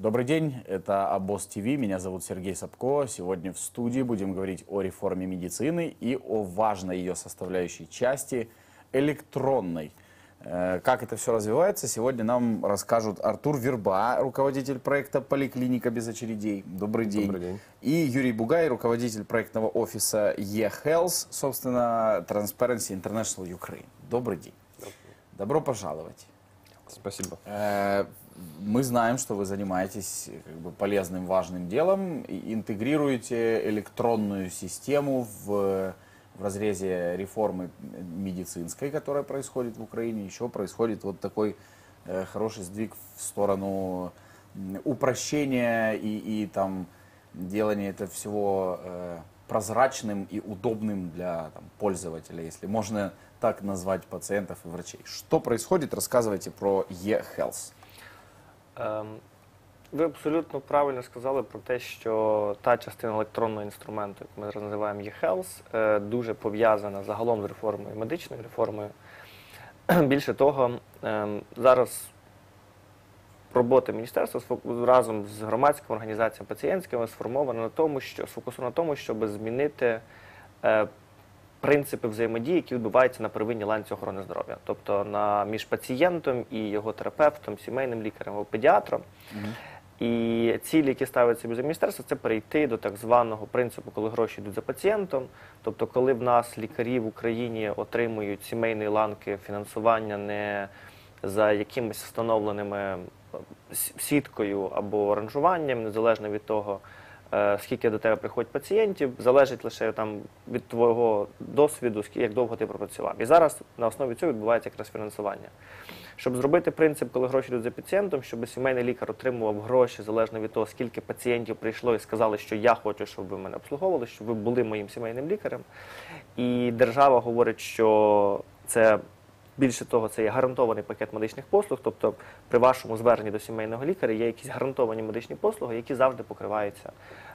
Добрый день, это Абос ТВ, меня зовут Сергей Сапко. Сегодня в студии будем говорить о реформе медицины и о важной ее составляющей части – электронной. Э, Как это все развивается, сегодня нам расскажут Артур Верба, руководитель проекта «Поликлиника без очередей». Добрый день. Добрый день. И Юрий Бугай, руководитель проектного офиса eHealth, собственно, Transparency International Ukraine. Добрый день. Добро пожаловать. Спасибо. Мы знаем, что вы занимаетесь как бы, полезным, важным делом, и интегрируете электронную систему в, в разрезе реформы медицинской, которая происходит в Украине. Еще происходит вот такой э, хороший сдвиг в сторону упрощения и, и там делания это всего э, прозрачным и удобным для там, пользователя, если можно так назвать пациентов и врачей. Что происходит? Рассказывайте про eHealth. Ем, Ви абсолютно правильно сказали про те, що та частина електронного інструменту, яку ми зараз називаємо eHealth, е, дуже пов'язана загалом з реформою, медичною реформою. Більше того, ем, зараз робота міністерства разом з громадськими організаціями пацієнтськими сформована на тому, що сфокусована на тому, щоб змінити е, принципи взаємодії, які відбуваються на первинній ланці охорони здоров'я, тобто на між пацієнтом і його терапевтом, сімейним лікарем або педіатром. І цілі, які ставить собі за міністерство, це перейти до так званого принципу, коли гроші йдуть за пацієнтом. Тобто, коли в нас лікарі в Україні отримують сімейні ланки фінансування не за якимись встановленими е, сіткою або аранжуванням, незалежно від того, скільки до тебе приходять пацієнтів, залежить лише там від твого досвіду, як довго ти пропрацював. І зараз на основі цього відбувається якраз фінансування. Щоб зробити принцип, коли гроші йдуть за пацієнтом, щоб сімейний лікар отримував гроші залежно від того, скільки пацієнтів прийшло і сказали, що я хочу, щоб ви мене обслуговували, щоб ви були моїм сімейним лікарем. І держава говорить, що це більше того, це є гарантований пакет медичних послуг. Тобто, при вашому зверненні до сімейного лікаря є якісь гарантовані медичні послуги, які завжди покриваються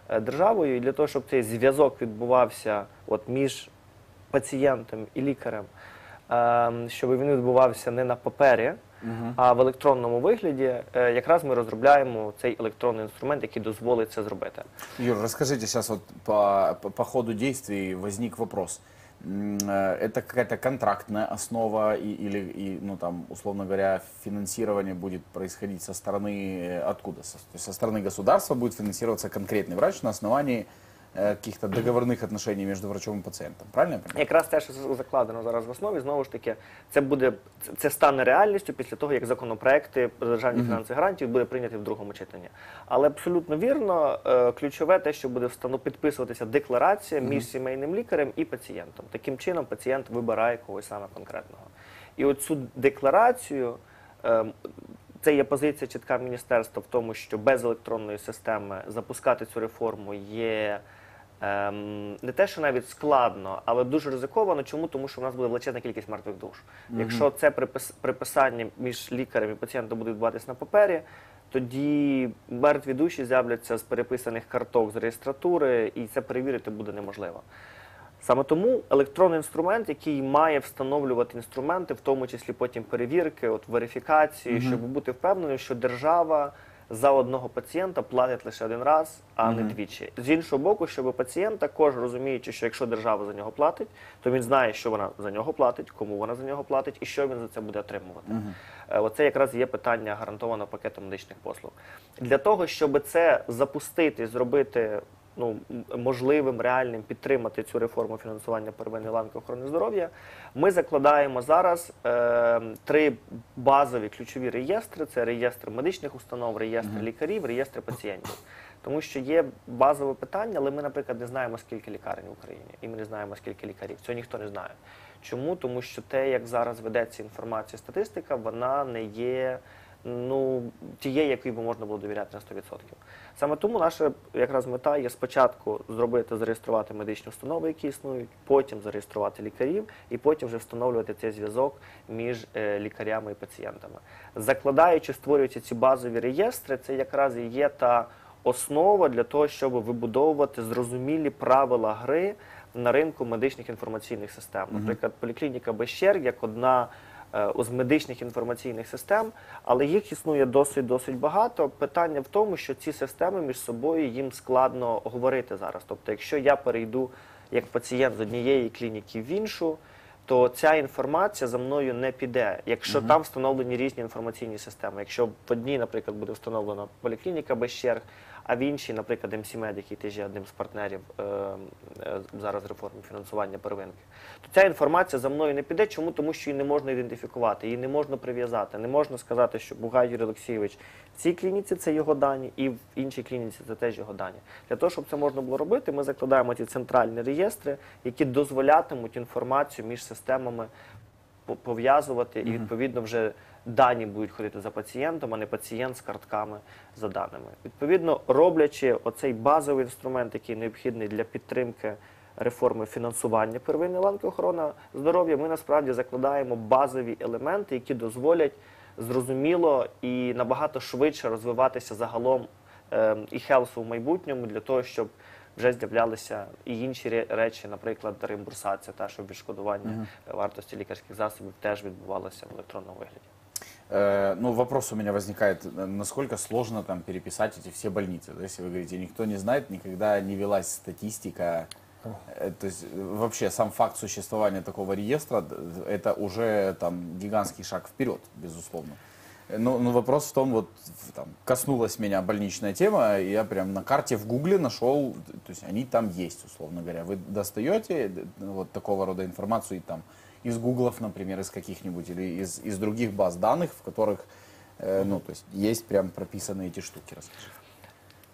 е, державою. І для того, щоб цей зв'язок відбувався от між пацієнтом і лікарем, ем, щоб він відбувався не на папері, а в електронному вигляді, е, якраз ми розробляємо цей електронний інструмент, який дозволить це зробити. Юр, расскажите сейчас вот по, по, по ходу действий возник вопрос. Э, Это какая-то контрактная основа и, или, и, ну, там, условно говоря, финансирование будет происходить со стороны э, откуда? Со, то есть со стороны государства будет финансироваться конкретный врач на основании каких-то договорных отношений между врачом и пациентом. Правильно я понимаю? Якраз те, що закладено зараз в основі, знову ж таки, це буде це- стане реальністю після того, як законопроекти про державні фінанси гарантії буде прийняті в другому читанні. Але абсолютно вірно, е, ключове те, що буде встану підписуватися декларація між сімейним лікарем і пацієнтом. Таким чином, пацієнт вибирає когось саме конкретного. І оцю декларацію. е, Це є позиція чітка міністерства в тому, що без електронної системи запускати цю реформу є ем, не те, що навіть складно, але дуже ризиковано. Чому? Тому що в нас буде величезна кількість мертвих душ. Якщо це припис, приписання між лікарем і пацієнтом буде відбуватись на папері, тоді мертві душі з'являться з переписаних карток з реєстратури, і це перевірити буде неможливо. Саме тому електронний інструмент, який має встановлювати інструменти, в тому числі потім перевірки, от верифікації, щоб бути впевненим, що держава за одного пацієнта платить лише один раз, а не двічі. З іншого боку, щоб пацієнт також розуміючи, що якщо держава за нього платить, то він знає, що вона за нього платить, кому вона за нього платить і що він за це буде отримувати. Е, Оце якраз є питання гарантованого пакету медичних послуг. Для того, щоб це запустити, зробити ну, можливим, реальним підтримати цю реформу фінансування первинної ланки охорони здоров'я, ми закладаємо зараз е, три базові ключові реєстри: це реєстр медичних установ, реєстр лікарів, реєстр пацієнтів. Тому що є базове питання, але ми, наприклад, не знаємо, скільки лікарень в Україні, і ми не знаємо, скільки лікарів. Цього ніхто не знає. Чому? Тому що те, як зараз ведеться інформація, статистика, вона не є ну, тієї, якій би можна було довіряти на 100%. Саме тому наша якраз мета є спочатку зробити, зареєструвати медичні установи, які існують, потім зареєструвати лікарів, і потім вже встановлювати цей зв'язок між е, лікарями і пацієнтами. Закладаючи, створюючи ці базові реєстри, це якраз і є та основа для того, щоб вибудовувати зрозумілі правила гри на ринку медичних інформаційних систем. Наприклад, поліклініка без черг як одна з медичних інформаційних систем, але їх існує досить досить багато. Питання в тому, що ці системи між собою їм складно говорити зараз. Тобто, якщо я перейду як пацієнт з однієї клініки в іншу, то ця інформація за мною не піде, якщо там встановлені різні інформаційні системи. Якщо в одній, наприклад, буде встановлена поліклініка без черг, а в іншій, наприклад, МС Med, який теж є одним з партнерів е, е, зараз реформи фінансування первинки, то ця інформація за мною не піде. Чому? Тому що її не можна ідентифікувати, її не можна прив'язати. Не можна сказати, що Бугай Юрій Олексійович в цій клініці це його дані, і в іншій клініці це теж його дані. Для того, щоб це можна було робити, ми закладаємо ці центральні реєстри, які дозволятимуть інформацію між системами по- пов'язувати, і відповідно вже дані будуть ходити за пацієнтом, а не пацієнт з картками за даними. Відповідно, роблячи оцей базовий інструмент, який необхідний для підтримки реформи фінансування первинної ланки охорони здоров'я, ми насправді закладаємо базові елементи, які дозволять зрозуміло і набагато швидше розвиватися загалом е, і хелсу в майбутньому для того, щоб вже з'являлися і інші речі, наприклад, реімбурсація, та щоб відшкодування вартості лікарських засобів теж відбувалося в електронному вигляді. Ну, вопрос у меня возникает, э, насколько сложно там переписать эти все больницы? Да, Если вы говорите, никто не знает, никогда не велась статистика. Э, То есть вообще сам факт существования такого реестра, это уже там гигантский шаг вперед, безусловно. Но, но вопрос в том, вот там, коснулась меня больничная тема, и я прям на карте в Гугле нашел, то есть они там есть, условно говоря. Вы достаете вот такого рода информацию и там из гуглов, например, из каких-нибудь, или из, из других баз данных, в которых, э, ну, то есть есть прям прописаны эти штуки, расскажи.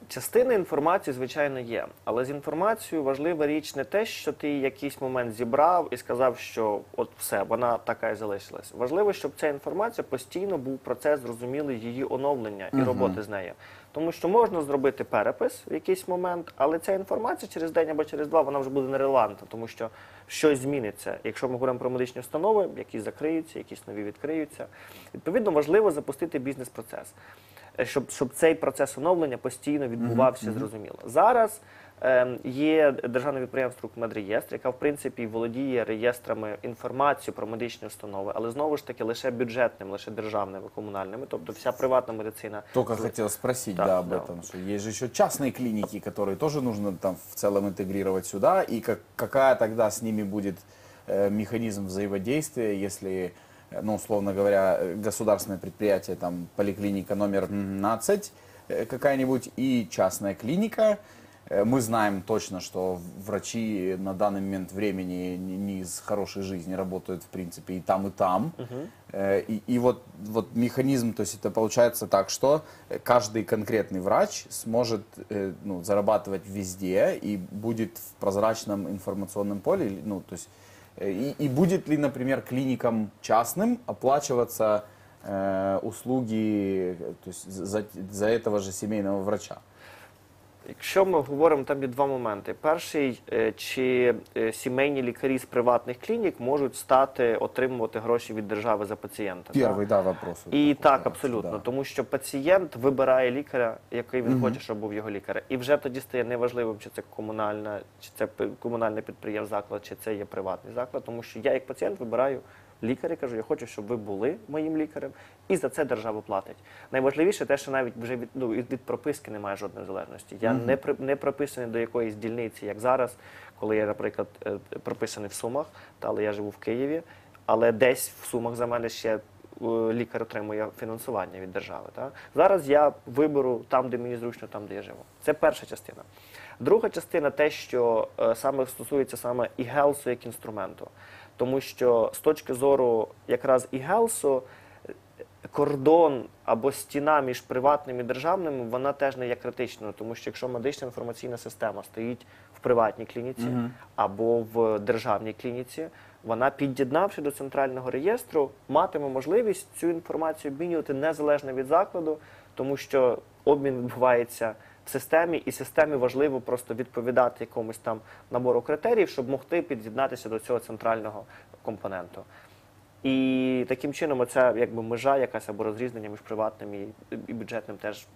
Частина інформації, звичайно, є. Але з інформацією важлива річ не те, що ти якийсь момент зібрав і сказав, що от все, вона така і залишилась. Важливо, щоб ця інформація постійно був процес зрозумілий її оновлення і роботи з нею. Тому що можна зробити перепис в якийсь момент, але ця інформація через день або через два вона вже буде нерелевантна, тому що щось зміниться. Якщо ми говоримо про медичні установи, якісь закриються, якісь нові відкриються. Відповідно, важливо запустити бізнес-процес е, щоб, щоб цей процес оновлення постійно відбувався зрозуміло. Зараз ем, є державне підприємство «Медреєстр», яка в принципі володіє реєстрами інформації про медичні установи, але знову ж таки лише бюджетними, лише державними, комунальними, тобто вся приватна медицина. Только хотел спросить, Так, да, об да. этом, что есть же еще частные клиники, которые тоже нужно там в целом интегрировать сюда, и как, какая тогда с ними будет э, механизм взаимодействия, если, э, ну, условно говоря, государственное предприятие, там, поликлиника номер 15 э, какая-нибудь и частная клиника, Мы знаем точно, что врачи на данный момент времени не из хорошей жизни работают, в принципе, и там, и там. Э, И, и вот, вот механизм, то есть это получается так, что э, каждый конкретный врач сможет э, ну, зарабатывать везде и будет в прозрачном информационном поле, ну, то есть, э, и, и будет ли, например, клиникам частным оплачиваться э, услуги э, то есть за, за этого же семейного врача? Якщо ми говоримо, там є два моменти. Перший, е, чи е, сімейні лікарі з приватних клінік можуть стати отримувати гроші від держави за пацієнта. Первый, да, вопрос. І такой, так, абсолютно, да. тому що пацієнт вибирає лікаря, який він хоче, щоб був його лікар. І вже тоді стає неважливим, чи це комунальна, чи це комунальне підприємство заклад, чи це є приватний заклад, тому що я як пацієнт вибираю лікаря, кажу, я хочу, щоб ви були моїм лікарем, і за це держава платить. Найважливіше те, що навіть вже від, ну, від, прописки немає жодної залежності. Я не, при, не прописаний до якоїсь дільниці, як зараз, коли я, наприклад, е, прописаний в Сумах, та, але я живу в Києві, але десь в Сумах за мене ще е, лікар отримує фінансування від держави. Та? Зараз я виберу там, де мені зручно, там, де я живу. Це перша частина. Друга частина те, що е, саме стосується саме і гелсу як інструменту. Тому що з точки зору якраз і гелсу кордон або стіна між приватним і державним, вона теж не є критичною, тому що якщо медична інформаційна система стоїть в приватній клініці або в державній клініці, вона, під'єднавши до центрального реєстру, матиме можливість цю інформацію обмінювати незалежно від закладу, тому що обмін відбувається системі, і системі важливо просто відповідати якомусь там набору критеріїв, щоб могти під'єднатися до цього центрального компоненту. І таким чином, оця якби межа, якась або розрізнення між приватним і, і бюджетним теж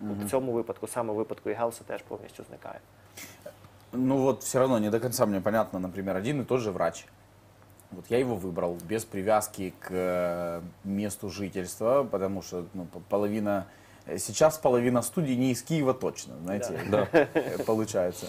в цьому випадку, саме в випадку і Гелса, теж повністю зникає. Ну вот все равно не до конца мне понятно, например, один и тот же врач Вот я его выбрал без привязки к э, месту жительства, потому что ну, п- половина э, сейчас половина студий не из Киева точно, знаете, Да. э, получается.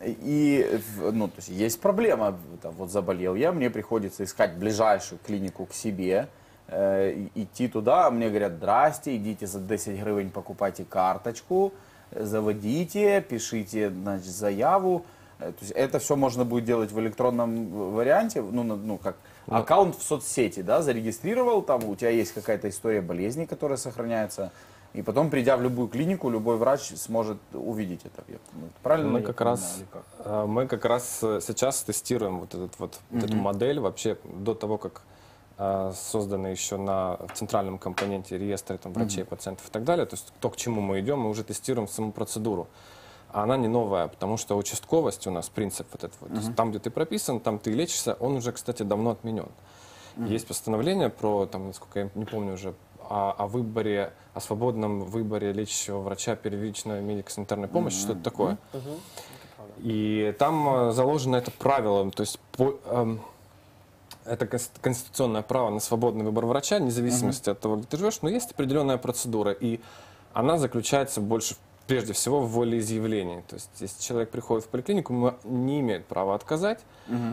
И ну, то есть есть проблема. Там, вот заболел я, мне приходится искать ближайшую клинику к себе, э, идти туда, а мне говорят, здрасте, идите за 10 гривен покупайте карточку, заводите, пишите значит, заяву. Э, То есть это все можно будет делать в электронном варианте, ну, ну как аккаунт в соцсети, да, зарегистрировал, там у тебя есть какая-то история болезни, которая сохраняется, и потом, придя в любую клинику, любой врач сможет увидеть это. Правильно Мы я как раз, как? э, мы как раз э, сейчас тестируем вот, этот вот, вот эту модель вообще до того, как э, созданы еще на центральном компоненте реестры там, врачей, пациентов и так далее. То есть то, к чему мы идем, мы уже тестируем саму процедуру. А она не новая, потому что участковость у нас, принцип вот этот вот, то есть там, где ты прописан, там ты лечишься, он уже, кстати, давно отменен. Есть постановление про, там, насколько я не помню уже, о, о выборе, о свободном выборе лечащего врача первичной медико-санитарной помощи, что-то такое. И там э, заложено это правило, то есть по- эм, это конс- конституционное право на свободный выбор врача, вне зависимости от того, где ты живешь, но есть определенная процедура, и она заключается больше прежде всего в волеизъявлении. То есть, если человек приходит в поликлинику, не имеет права отказать,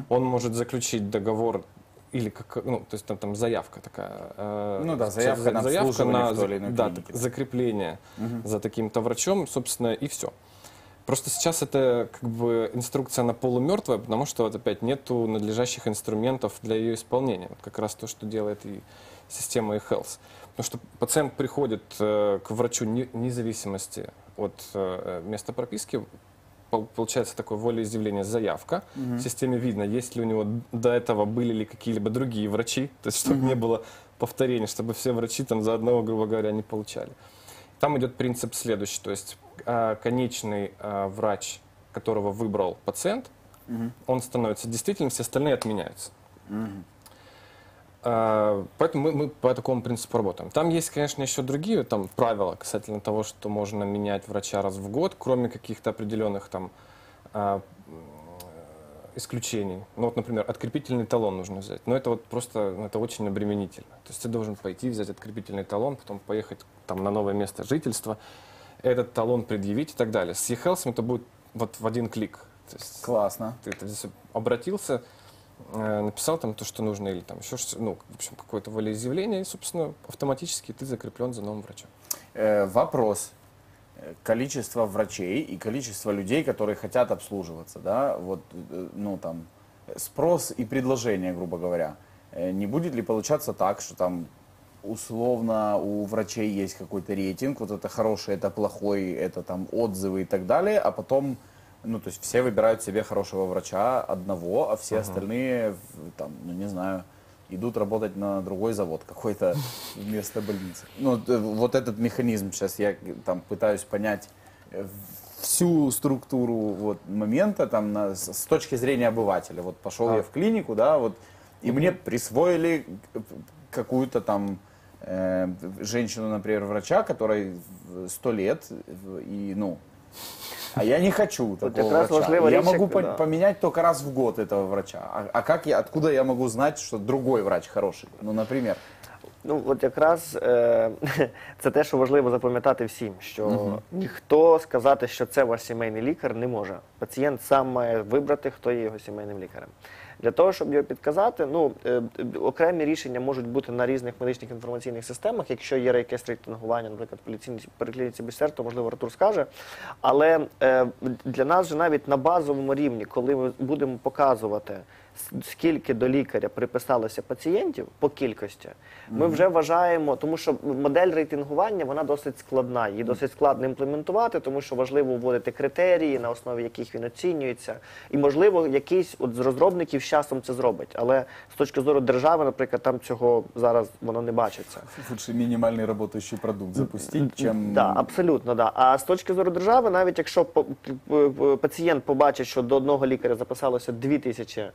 он может заключить договор или как, ну, то есть там, там заявка такая. э, Ну да, за- заявка на заявка на в той или иной да, клинике. закрепление за таким-то врачом, собственно, и все. Просто сейчас это как бы инструкция на полумертвая, потому что вот опять нету надлежащих инструментов для ее исполнения. Вот как раз то, что делает и система e-health. Потому что пациент приходит э, к врачу не- вне зависимости от э, места прописки, получается такое волеизъявление, заявка. В системе видно, есть ли у него до этого были ли какие-либо другие врачи, то есть чтобы не было повторений, чтобы все врачи там за одного, грубо говоря, не получали. Там идет принцип следующий, то есть а, конечный а, врач, которого выбрал пациент, он становится действительным, все остальные отменяются. А, Поэтому мы, мы по такому принципу работаем. Там есть, конечно, еще другие там, правила касательно того, что можно менять врача раз в год, кроме каких-то определенных там а, исключений. Ну вот, например, открепительный талон нужно взять. Но это вот просто, ну, это очень обременительно. То есть ты должен пойти взять открепительный талон, потом поехать там на новое место жительства, этот талон предъявить и так далее. С eHealth это будет вот в один клик. То есть Классно. ты, ты здесь обратился, написал там то, что нужно, или там еще что ну, в общем, какое-то волеизъявление, и, собственно, автоматически ты закреплен за новым врачом. Э, вопрос. Э, Количество врачей и количество людей, которые хотят обслуживаться, да, вот, э, ну, там, э, спрос и предложение, грубо говоря. Э, Не будет ли получаться так, что там условно у врачей есть какой-то рейтинг, вот это хороший, это плохой, это там отзывы и так далее, а потом, ну, то есть все выбирают себе хорошего врача одного, а все остальные, в- там, ну, не знаю, идут работать на другой завод какой-то вместо больницы. Ну, вот этот механизм сейчас я там пытаюсь понять э, всю структуру вот момента там на- с, точки зрения обывателя. Вот пошел я в клинику, да, вот и мне присвоили какую-то там э, женщину, например, врача, которой сто лет и ну а я не хочу такого якраз врача. Я речек, могу по- да. поменять только раз в год этого врача. А, а как я, откуда я могу знать, что другой врач хороший? Ну, например. Ну, от якраз е, це те, що важливо запам'ятати всім, що ніхто сказати, що це ваш сімейний лікар, не може. Пацієнт сам має вибрати, хто є його сімейним лікарем. Для того, щоб його підказати, ну е, окремі рішення можуть бути на різних медичних інформаційних системах. Якщо є якесь рейтингування, наприклад, поліційні переклініці БСР, можливо Артур скаже. Але е, для нас же навіть на базовому рівні, коли ми будемо показувати, скільки до лікаря приписалося пацієнтів по кількості, ми вже вважаємо, тому що модель рейтингування вона досить складна. Її досить складно імплементувати, тому що важливо вводити критерії, на основі яких він оцінюється. І можливо, якийсь от з розробників з часом це зробить. Але з точки зору держави, наприклад, там цього зараз воно не бачиться. Лучше минимальный работающий продукт запустить, чем... Да, абсолютно, да. А з точки зору держави, навіть якщо пацієнт побачить, що до одного лікаря записалося 2 тисячі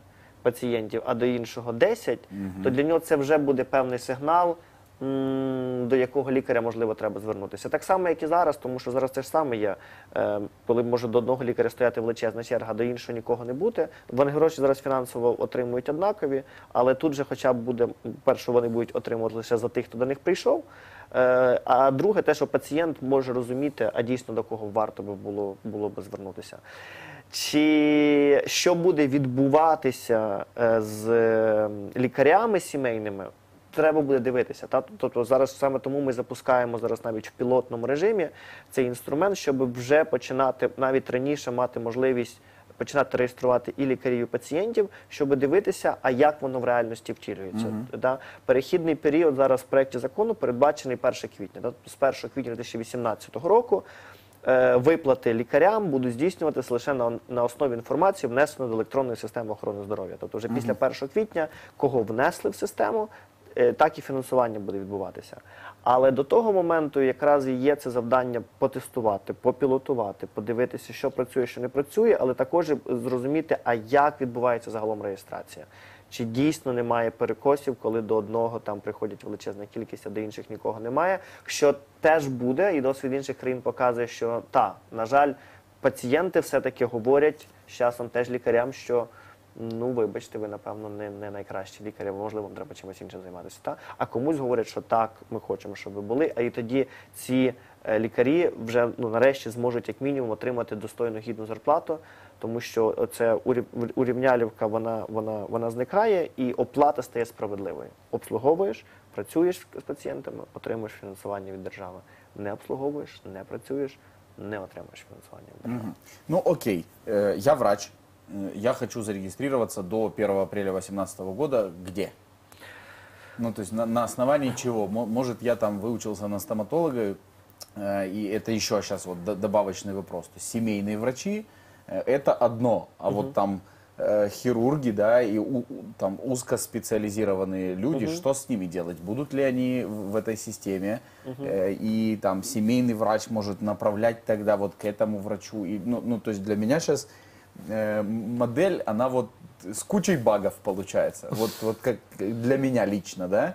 пацієнтів, а до іншого 10, то для нього це вже буде певний сигнал. до якого лікаря можливо треба звернутися. Так само, як і зараз, тому що зараз те ж саме є, е, коли може до одного лікаря стояти величезна черга, а до іншого нікого не бути. Вони гроші зараз фінансово отримують однакові, але тут же, хоча б буде перше, вони будуть отримувати лише за тих, хто до них прийшов. Е, А друге, те, що пацієнт може розуміти, а дійсно до кого варто би було, було би звернутися. Чи що буде відбуватися е, з е, лікарями сімейними? Треба буде дивитися. Та? Тобто зараз саме тому ми запускаємо зараз навіть в пілотному режимі цей інструмент, щоб вже починати навіть раніше мати можливість починати реєструвати і лікарів, і пацієнтів, щоб дивитися, а як воно в реальності втілюється. Да? Перехідний період зараз в проєкті закону передбачений 1 квітня. Да? З 1 квітня 2018 року виплати лікарям будуть здійснюватися лише на, на основі інформації, внесеної до електронної системи охорони здоров'я. Тобто вже після 1 квітня, кого внесли в систему, е, так і фінансування буде відбуватися. Але до того моменту якраз і є це завдання потестувати, попілотувати, подивитися, що працює, що не працює, але також зрозуміти, а як відбувається загалом реєстрація. Чи дійсно немає перекосів, коли до одного там приходять величезна кількість, а до інших нікого немає. Що теж буде, і досвід інших країн показує, що та, на жаль, пацієнти все-таки говорять з часом теж лікарям, що ну вибачте, ви напевно не, не найкращі лікарі, можливо, вам треба чимось іншим займатися. Та? А комусь говорять, що так, ми хочемо, щоб ви були. А і тоді ці е, лікарі вже ну нарешті зможуть як мінімум отримати достойну гідну зарплату, тому що це урівнялівка, вона, вона, вона зникає, і оплата стає справедливою. Обслуговуєш, працюєш з пацієнтами, отримуєш фінансування від держави. Не обслуговуєш, не працюєш, не отримуєш фінансування від держави. Мгм. Ну окей, Э, я врач, Э, я хочу зарегистрироваться до 1 апреля 2018 года. Где? Ну, то есть на, на основании чего? Мо- Может, я там выучился на стоматолога, э, и это еще сейчас вот д- добавочный вопрос. То есть семейные врачи э, это одно, а вот там э, хирурги, да, и у- там узкоспециализированные люди, что с ними делать? Будут ли они в этой системе? Э, И там семейный врач может направлять тогда вот к этому врачу. И, ну, ну, то есть для меня сейчас э, модель, она вот с кучей багов получается. Вот, вот как для меня лично, да.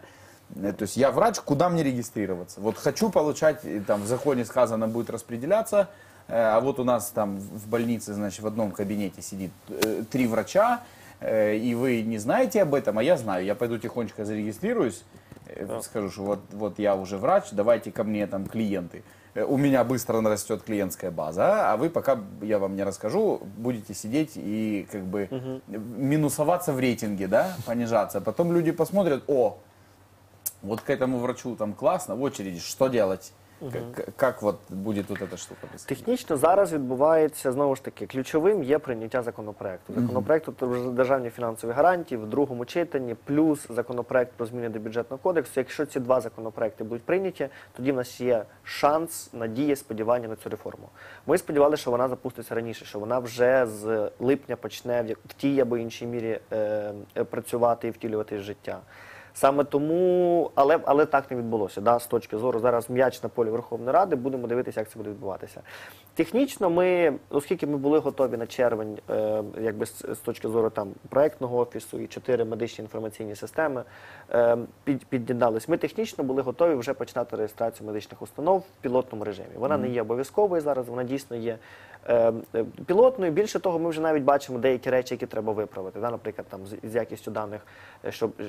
Э, То есть я врач, куда мне регистрироваться? Вот хочу получать, там в законе сказано будет распределяться, а вот у нас там в больнице, значит, в одном кабинете сидит э, три врача, э, и вы не знаете об этом, а я знаю. Я пойду тихонечко зарегистрируюсь, э, скажу, что вот, вот я уже врач, давайте ко мне там клиенты. Э, У меня быстро нарастет клиентская база, а вы пока я вам не расскажу, будете сидеть и как бы минусоваться в рейтинге, да, понижаться. Потом люди посмотрят, о, вот к этому врачу там классно, в очереди, что делать? Как, как вот будет вот эта штука? Технічно зараз відбувається знову ж таки ключовим є прийняття законопроекту. Законопроекту про державні фінансові гарантії в другому читанні, плюс законопроект про зміни до бюджетного кодексу. Якщо ці два законопроекти будуть прийняті, тоді в нас є шанс, надія, сподівання на цю реформу. Ми сподівалися, що вона запуститься раніше, що вона вже з липня почне в тій або іншій мірі е, е, працювати і втілювати життя. Саме тому, але, але так не відбулося. Да, з точки зору зараз м'яч на полі Верховної Ради, будемо дивитися, як це буде відбуватися. Технічно, ми, оскільки ми були готові на червень, е, якби з, з точки зору там проектного офісу і чотири медичні інформаційні системи е, під, під'єднались, ми технічно були готові вже починати реєстрацію медичних установ в пілотному режимі. Вона не є обов'язковою зараз, вона дійсно є пілотною. Більше того, ми вже навіть бачимо деякі речі, які треба виправити. Наприклад, там з, якістю даних, е, щоб е,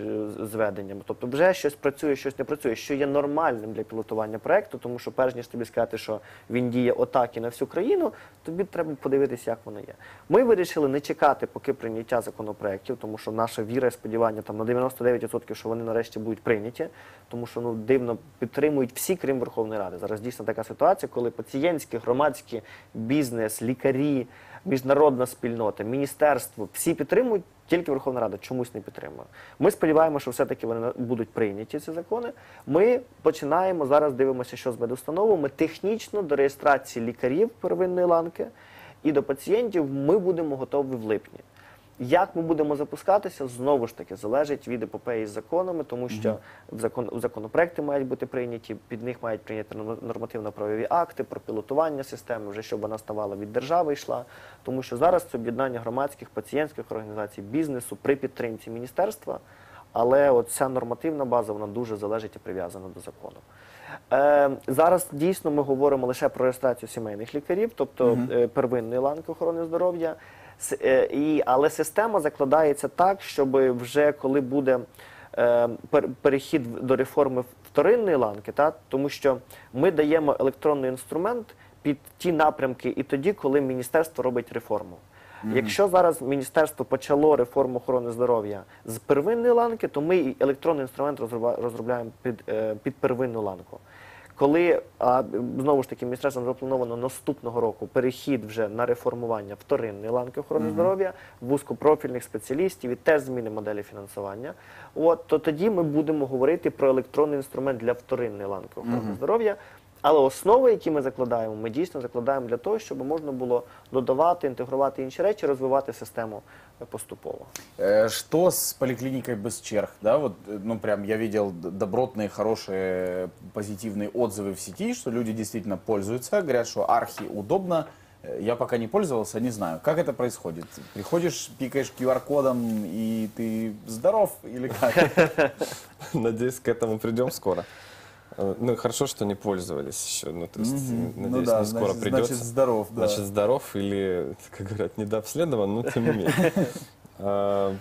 з веденням. Тобто, вже щось працює, щось не працює, що є нормальним для пілотування проекту, тому що перш ніж тобі сказати, що він діє отак і на всю країну, тобі треба подивитися, як воно є. Ми вирішили не чекати, поки прийняття законопроектів, тому що наша віра і сподівання там на 99%, що вони нарешті будуть прийняті, тому що ну дивно підтримують всі, крім Верховної Ради. Зараз дійсно така ситуація, коли пацієнтські, громадські, бізнес, лікарі, міжнародна спільнота, міністерство всі підтримують. Тільки Верховна Рада чомусь не підтримує. Ми сподіваємося, що все-таки вони будуть прийняті ці закони. Ми починаємо зараз дивимося, що з медустановами технічно до реєстрації лікарів первинної ланки і до пацієнтів ми будемо готові в липні. Як ми будемо запускатися, знову ж таки залежить від епопеї з законами, тому що закон законопроекти мають бути прийняті, під них мають прийняти нормативно-правові акти про пілотування системи, вже щоб вона ставала від держави йшла. Тому що зараз це об'єднання громадських пацієнтських організацій бізнесу при підтримці міністерства. але от ця нормативна база вона дуже залежить і прив'язана до закону. Е, зараз дійсно ми говоримо лише про реєстрацію сімейних лікарів, тобто е, первинної ланки охорони здоров'я. Е, і, але система закладається так, щоб вже коли буде е, пер- перехід до реформи вторинної ланки, та, тому що ми даємо електронний інструмент під ті напрямки і тоді, коли міністерство робить реформу. Якщо зараз міністерство почало реформу охорони здоров'я з первинної ланки, то ми і електронний інструмент розробляємо під, е, під первинну ланку. Коли а, знову ж таки міністерством заплановано наступного року перехід вже на реформування вторинної ланки охорони здоров'я, вузькопрофільних спеціалістів і теж зміни моделі фінансування, от то тоді ми будемо говорити про електронний інструмент для вторинної ланки охорони здоров'я. Але основи, які ми закладаємо, ми дійсно закладаємо для того, щоб можна було додавати, інтегрувати інші речі, розвивати систему е, поступово. Э, Что с поликлиникой без черг? Да, вот, э, ну, прям я видел д- добротные, хорошие, позитивные отзывы в сети, что люди действительно пользуются, говорят, что архи удобно. Э, Я пока не пользовался, не знаю, как это происходит. Приходишь, пикаешь QR-кодом, и ты здоров или как? Надеюсь, к этому придем скоро. Э, Ну, хорошо, что не пользовались еще. Ну, то есть, Мгм. надеюсь, ну да, не скоро значит, придется. значит, здоров, да. Значит, здоров или, как говорят, недообследован, но тем не менее. А,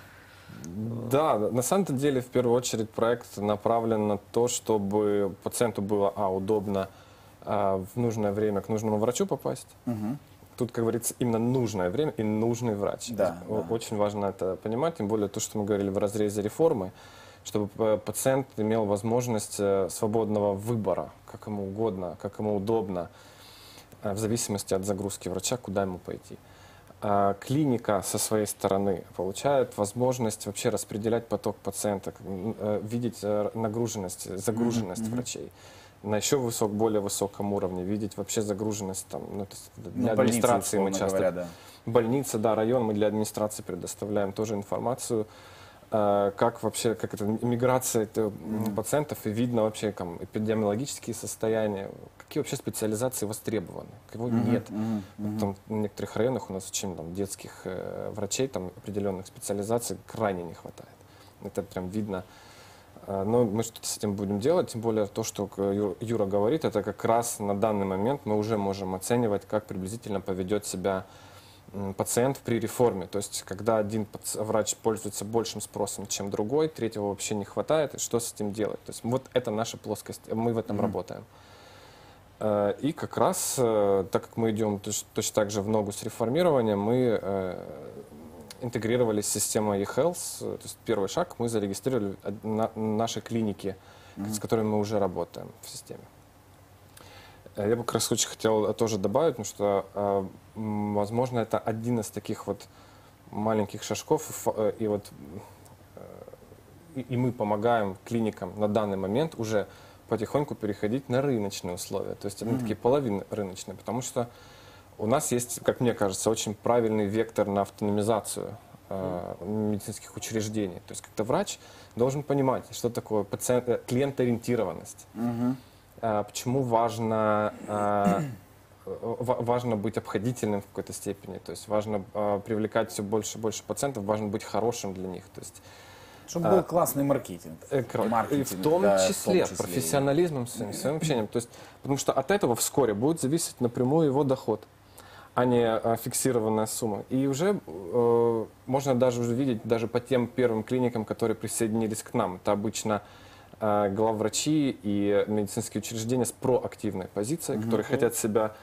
Да, на самом деле, в первую очередь, проект направлен на то, чтобы пациенту было, а, удобно а, в нужное время к нужному врачу попасть. Тут, как говорится, именно нужное время и нужный врач. Да, О- да. Очень важно это понимать, тем более то, что мы говорили в разрезе реформы, чтобы п- пациент имел возможность э, свободного выбора, как ему угодно, как ему удобно, э, в зависимости от загрузки врача, куда ему пойти. А Клиника со своей стороны получает возможность вообще распределять поток пациента, э, видеть э, нагруженность, загруженность врачей на еще высок, более высоком уровне, видеть вообще загруженность там, ну, то есть Ну, для больницы, администрации мы часто говоря, да. больница, да, район, мы для администрации предоставляем тоже информацию, э, как вообще, как это, миграция это, пациентов, и видно вообще там, эпидемиологические состояния, какие вообще специализации востребованы, кого нет. Мгм, Вот Там, в некоторых районах у нас очень там, детских э, врачей, там определенных специализаций крайне не хватает. Это прям видно. Э, Но мы что-то с этим будем делать, тем более то, что Юра говорит, это как раз на данный момент мы уже можем оценивать, как приблизительно поведет себя м, пациент при реформе. То есть, когда один врач пользуется большим спросом, чем другой, третьего вообще не хватает, и что с этим делать? То есть, вот это наша плоскость, мы в этом работаем. Э, И как раз, э, так как мы идем точ- точно так же в ногу с реформированием, мы э, интегрировались в систему eHealth. э, То есть первый шаг мы зарегистрировали на- наши клиники, с которыми мы уже работаем в системе. Э, Я бы как раз очень хотел э, тоже добавить, потому что, э, возможно, это один из таких вот маленьких шажков, и вот и, мы помогаем клиникам на данный момент уже потихоньку переходить на рыночные условия. То есть они такие половины рыночные, потому что у нас есть, как мне кажется, очень правильный вектор на автономизацию э, медицинских учреждений. То есть когда врач должен понимать, что такое пациент, клиенториентированность, Мгм. А, почему важно, а, ва- важно быть обходительным в какой-то степени, то есть важно а, привлекать все больше и больше пациентов, важно быть хорошим для них. То есть, Чтобы А, был классный маркетинг. э, и Маркетинг, в том да, в том числе числе. профессионализмом своим, своим общением. То есть, потому что от этого вскоре будет зависеть напрямую его доход а не а, фиксированная сумма. И уже э, можно даже уже видеть, даже по тем первым клиникам, которые присоединились к нам, это обычно главврачи и медицинские учреждения с проактивной позицией, которые хотят себя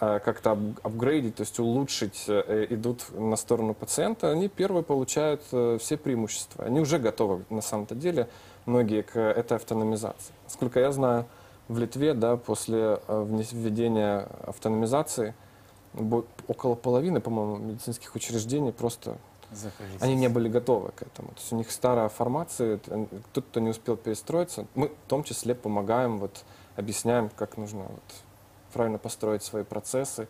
э, как-то ап- апгрейдить, то есть улучшить, э, идут на сторону пациента, они первые получают э, все преимущества. Они уже готовы, на самом-то деле, многие к этой автономизации. Насколько я знаю, в Литве, да, после э, введения автономизации, около половины, по-моему, медицинских учреждений просто Заходите. они не были готовы к этому. То есть у них старая формация, т- тот, кто не успел перестроиться, мы в том числе помогаем, вот, объясняем, как нужно вот, правильно построить свои процессы,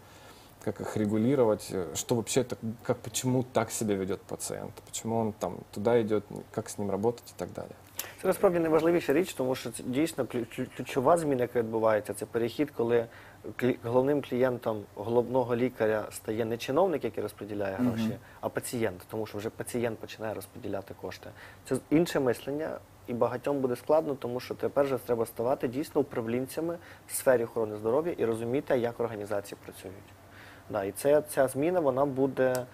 как их регулировать, э, что вообще, так, как, почему так себя ведет пациент, почему он там туда идет, как с ним работать и так далее. Це насправді найважливіша річ, тому що це дійсно клю- клю- ключова зміна, яка відбувається, це перехід, коли клі- головним клієнтом головного лікаря стає не чиновник, який розподіляє гроші, а пацієнт, тому що вже пацієнт починає розподіляти кошти. Це інше мислення. І багатьом буде складно, тому що тепер же треба ставати дійсно управлінцями в сфері охорони здоров'я і розуміти, як організації працюють. Да, і це, ця зміна вона буде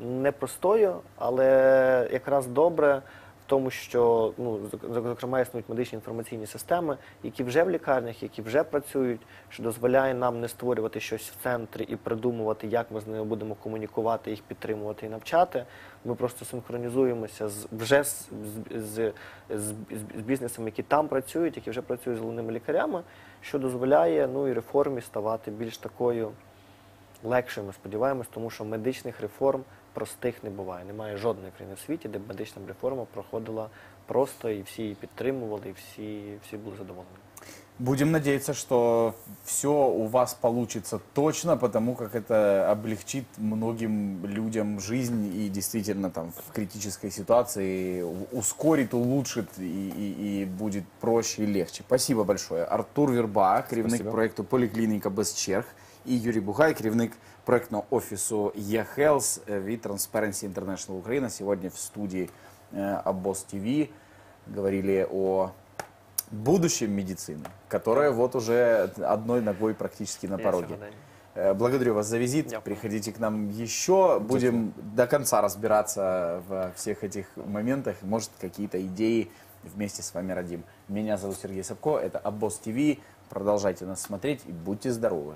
непростою, але якраз добре тому, що ну, зокрема існують медичні інформаційні системи, які вже в лікарнях, які вже працюють, що дозволяє нам не створювати щось в центрі і придумувати, як ми з ними будемо комунікувати, їх підтримувати і навчати. Ми просто синхронізуємося з вже з, з, з, з, бізнесами, які там працюють, які вже працюють з головними лікарями, що дозволяє ну і реформі ставати більш такою легшою, ми сподіваємось, тому що медичних реформ простих не буває. Немає жодної країни в світі, де б медична реформа проходила просто і всі її підтримували, і всі, всі були задоволені. Будем надеяться, что все у вас получится точно, потому как это облегчит многим людям жизнь и действительно там в критической ситуации ускорит, улучшит и, и- и будет проще и легче. Спасибо большое. Артур Верба, керівник Спасибо. проекту Поліклініка без черг, і Юрій Бугай, керівник проектного офісу eHealth від Transparency International Україна. Сьогодні в студії э, Абос ТВ говорили о будущем медицины, которая вот уже одной ногой практически на Я пороге. сьогодні. Э, Благодарю вас за визит. Дякую. Приходите к нам еще. Будем до конца разбираться во всех этих моментах. Может, какие-то идеи вместе с вами родим. Меня зовут Сергей Сапко. Это Аббос ТВ. Продолжайте нас смотреть и будьте здоровы.